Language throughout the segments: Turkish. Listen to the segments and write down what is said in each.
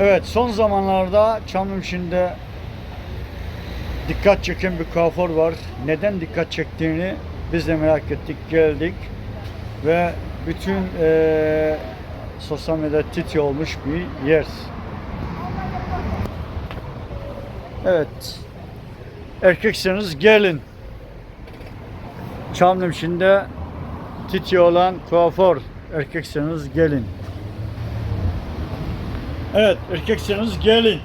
Evet son zamanlarda Çamlıhemşin'de dikkat çeken bir kuaför var. Neden dikkat çektiğini biz de merak ettik, geldik. Ve bütün eee sosyal medyada titi olmuş bir yer. Evet. Erkekseniz gelin. Çamlıhemşin'de titi olan kuaför. Erkekseniz gelin. Evet, erkekseniz gelin.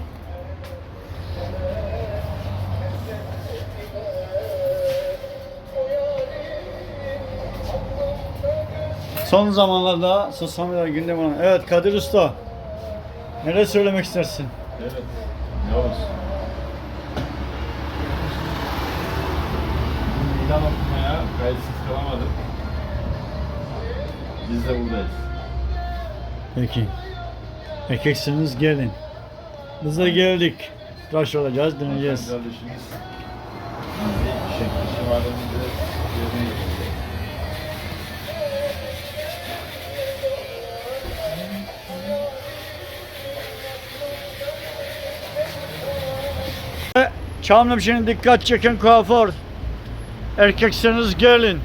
Son zamanlarda sosyal medya gündem olan. Evet Kadir Usta. Neler söylemek istersin? Evet. Yavuz. İlan okumaya kayıtsız kalamadık. Biz de buradayız. Peki. Erkekseniz gelin. Biz de geldik. Tıraş olacağız, döneceğiz. Getirdi. Çamlıhemşin'in dikkat çeken kuaför. Erkekseniz gelin.